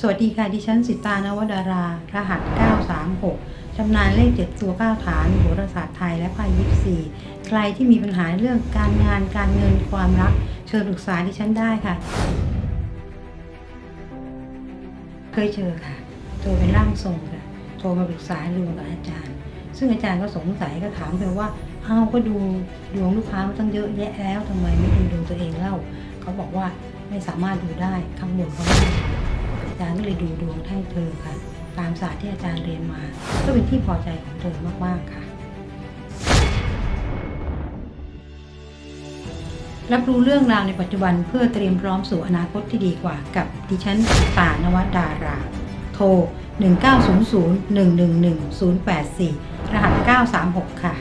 สวัสดีค่ะ ดิฉันสิตานวดารา รหัส 936ชำนาญเลข 7 ตัว 9 ฐานโหราศาสตร์ไทยและไพ่ยิปซีใครที่มีปัญหาเรื่องการงานการเงินความรัก เชิญปรึกษาดิฉันได้ค่ะ เคยเจอค่ะ โทรเป็นร่างทรงค่ะ โทรมาปรึกษาดูกับอาจารย์ ซึ่งอาจารย์ก็สงสัยก็ถามเธอว่าอ้าวก็ดูดวงลูกค้ามาตั้งเยอะแยะแล้วทำไมไม่ดูดวงตัวเองเล่า เขาบอกว่าไม่สามารถดูได้ข้างบนเขาไม่ด้ จารย์ก็เลยดูดวงให้เธอค่ะ ตามศาสตร์ที่อาจารย์เรียนมา ก็เป็นที่พอใจของเธอมากๆค่ะ รับรู้เรื่องราวในปัจจุบันเพื่อเตรียมพร้อมสู่อนาคตที่ดีกว่ากับดิฉันตานวดารา โทร 1900 111 084 รหัส 936 ค่ะ